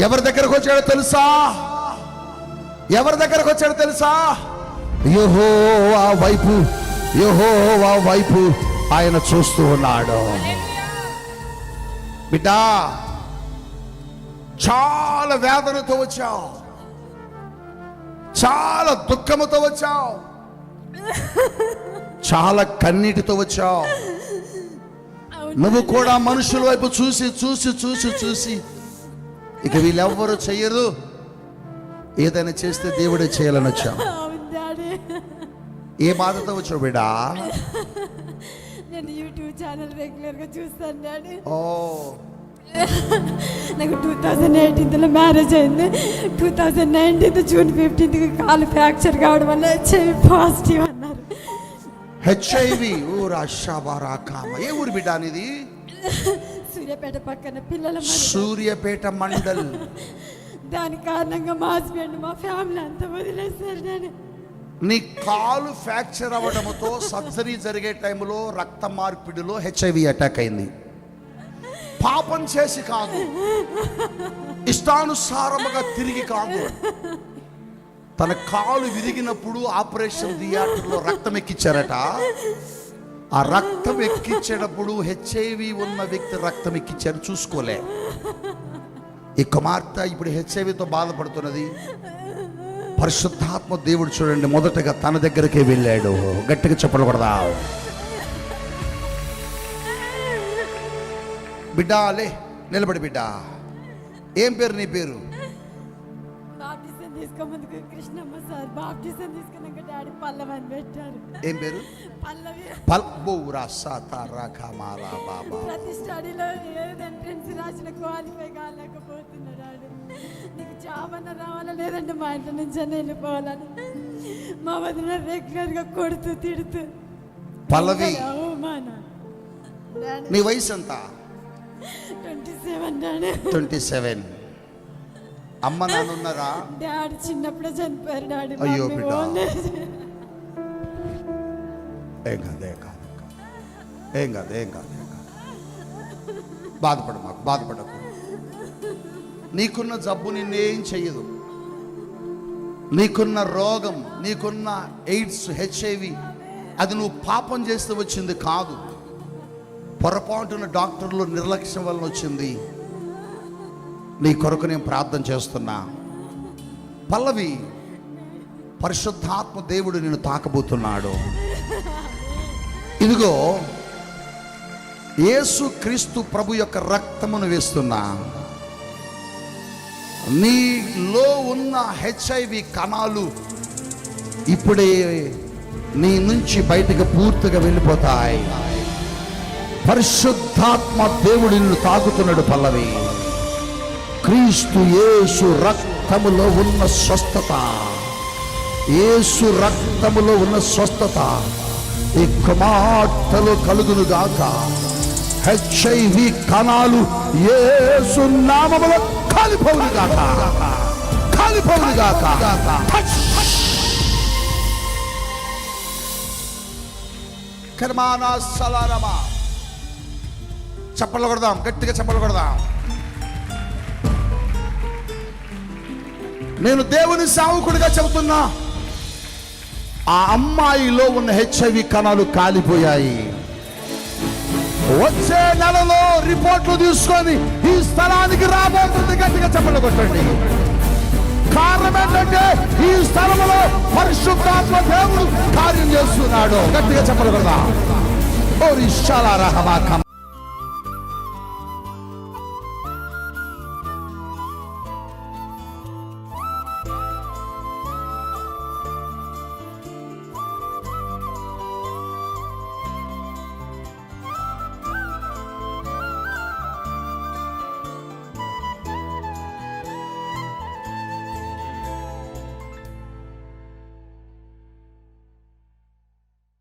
ఎవరి దగ్గరకు వచ్చాడో తెలుసా? ఎవరి దగ్గరకు వచ్చాడో తెలుసా? యహో ఆ వైపు యహో ఆ వైపు ఆయన చూస్తూ ఉన్నాడు. బిడ్డా చాలా వేదనతో వచ్చావు. చాలా దుఃఖముతో వచ్చావు. చాలా కన్నీటితో వచ్చావు. నువ్వు కూడా మనుషుల వైపు చూసి చూసి చూసి చూసి ఇక వీళ్ళెవ్వరూ చెయ్యరు. ఏదైనా చేస్తే దేవుడే చేయాలని డాడీ. ఏ బాధతో వచ్చావు బిడ్డా నేను యూట్యూబ్ ఛానల్ రెగ్యులర్గా చూస్తాను డాడీ. ఓ. నాకు టూ థౌజండ్ ఎయిటీన్త్లో మ్యారేజ్ అయింది. టూ థౌజండ్ నైన్టీన్త్ జూన్ ఫిఫ్టీన్త్కి కాలు ఫ్రాక్చర్ కావడం వల్ల హెచ్ఐవి పాజిటివ్ అన్నారు. హెచ్ఐవి ఊరా షాబారా కామ. ఏ ఊరు బిడ్డ అనేది సూర్యాపేట పక్కన పిల్లల సూర్యపేట మండల్. దాని కారణంగా మా హస్బెండ్ మా ఫ్యామిలీ అంతా వదిలేశారు డాడీ నీ కాలు ఫ్రాక్చర్ అవ్వడంతో సర్జరీ జరిగే టైంలో రక్త మార్పిడిలో హెచ్ఐవి అటాక్ అయింది. పాపం చేసి కాదు. ఇష్టానుసారముగా తిరిగి కాదు. తన కాలు విరిగినప్పుడు ఆపరేషన్ థియేటర్లో రక్తం ఎక్కించారట ఆ రక్తం ఎక్కించేటప్పుడు హెచ్ఐవి ఉన్న వ్యక్తి రక్తం ఎక్కించారు చూసుకోలే. ఈ కుమార్తె ఇప్పుడు హెచ్ఐవితో బాధపడుతున్నది. పరిశుద్ధాత్మ దేవుడు చూడండి మొదటగా తన దగ్గరికే వెళ్ళాడు. గట్టిగా చెప్పకూడదా బిడ్డాలే నిలబడి బిడ్డా. ఏం పేరు నీ పేరు? తీసుకోమందుకు కృష్ణమ్మ సార్. బాప్టిజం తీసుకున్నాక డాడీ పల్లవని పెట్టారు. ఏం పేరు? పల్లవి. పల్బూరా సాతారా కమాలా బాబా. ప్రతి స్టడీలో ఏది ఎంట్రెన్స్ రాసిన క్వాలిఫై కాలేకపోతున్నాడు నీకు జాబ్ అన్న రావాలా? లేదంటే మా ఇంట్లో నుంచి అన్న వెళ్ళిపోవాలని. మా వదిన రెగ్యులర్గా కొడుతూ తిడుతూ. పల్లవి అవమాన. నీ వయసు ఎంత? Twenty seven daddy. Twenty seven. అమ్మ నాన్నున్నారా డాడీ చిన్నప్పుడే చనిపోయారు డాడీ అయ్యో బిడ్డ. ఏం కాదు ఏం కాదు. ఏం కాదు ఏం కాదు ఏం కాదు. బాధపడు మాకు బాధపడకు. నీకున్న జబ్బు నిన్నేం చెయ్యదు. నీకున్న రోగం నీకున్న ఎయిడ్స్ హెచ్ఐవి అది నువ్వు పాపం చేస్తే వచ్చింది కాదు. పొరపాటున డాక్టర్లు నిర్లక్ష్యం వలన వచ్చింది. నీ కొరకు నేను ప్రార్థన చేస్తున్నా. పల్లవి పరిశుద్ధాత్మ దేవుడు నిన్ను తాకబోతున్నాడు. ఇదిగో యేసు క్రీస్తు ప్రభు యొక్క రక్తమును వేస్తున్నా. నీలో ఉన్న హెచ్ఐవి కణాలు ఇప్పుడే నీ నుంచి బయటకు పూర్తిగా వెళ్ళిపోతాయి. పరిశుద్ధాత్మ దేవుడు నిన్ను తాకుతున్నాడు పల్లవి. క్రీస్తు యేసు రక్తములో ఉన్న స్వస్థత. యేసు రక్తములో ఉన్న స్వస్థత ఈ కుమార్తెలు కలుగును గాక. హెచ్ఐవి కణాలు యేసు నామములో కాలిపోవును గాక. కాలిపోవును గాక. కర్మానా సలారమా. చప్పలు కొడదాం గట్టిగా చప్పలు కొడదాం. నేను దేవుని సావుకుడిగా చెబుతున్నా ఆ అమ్మాయిలో ఉన్న హెచ్ఐవి కణాలు కాలిపోయాయి. వచ్చే నెలలో రిపోర్ట్లు తీసుకొని ఈ స్థలానికి రాబోతుంది గట్టిగా చెప్పండి కొట్టండి కారణం ఏంటంటే ఈ స్థలంలో పరిశుద్ధాత్మ దేవుడు కార్యం చేస్తున్నాడు. గట్టిగా చెప్పలు కదా ఓ ఇష్టాల రహమా